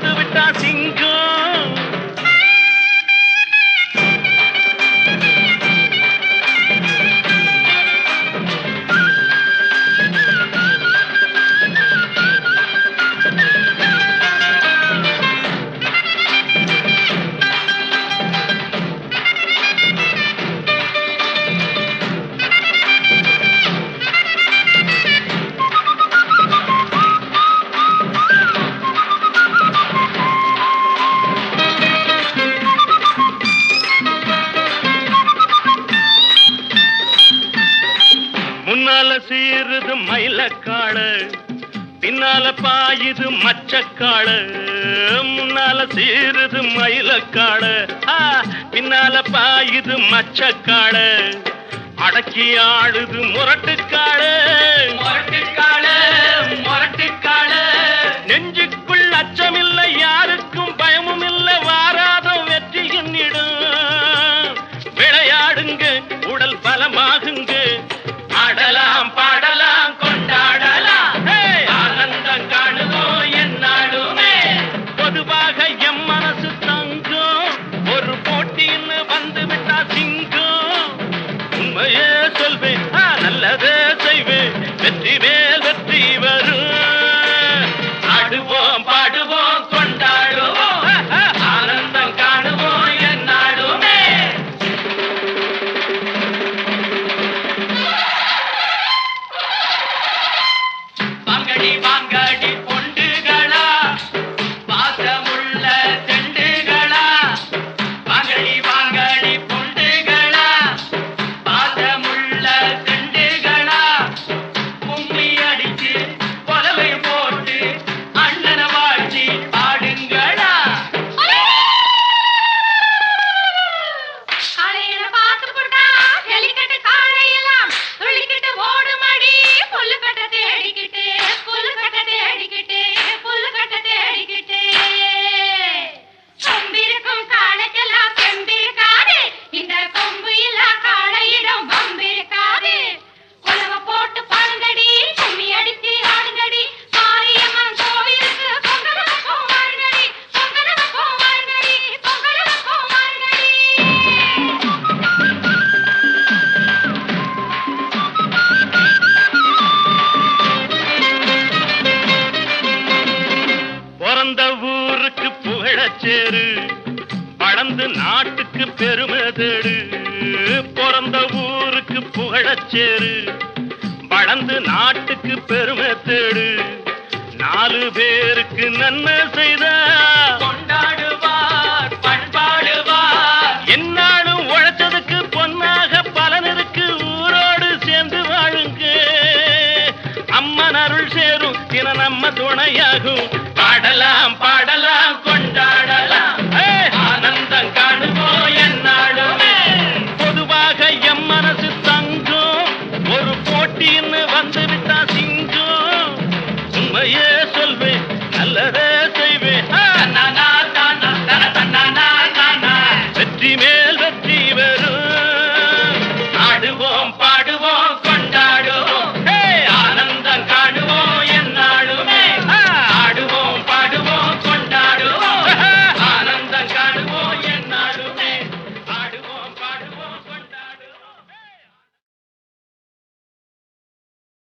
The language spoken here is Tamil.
வந்து விட்டால் சிங்க சீருது மயிலக்காள பின்னால பாயுது மச்சக்காள முன்னால சீருது மயிலக்காள. பின்னால பாயுது மச்சக்காள. அடக்கி ஆடுது முரட்டுக்காள. முரட்டுக்காள. நாட்டுக்கு பெருமை பிறந்த ஊருக்கு புகழச்சேரு வளர்ந்து நாட்டுக்கு பெருமை தேடு. நாலு பேருக்கு நன்மை செய்த. கொண்டாடுவார் பண்பாடுவார். என்னாலும் உழைச்சதுக்கு பொன்னாக பலனருக்கு ஊரோடு சேர்ந்து வாழுங்க. அம்மன் அருள் சேரும் தின நம்ம துணையாகும். பாடலாம் பாடலாம்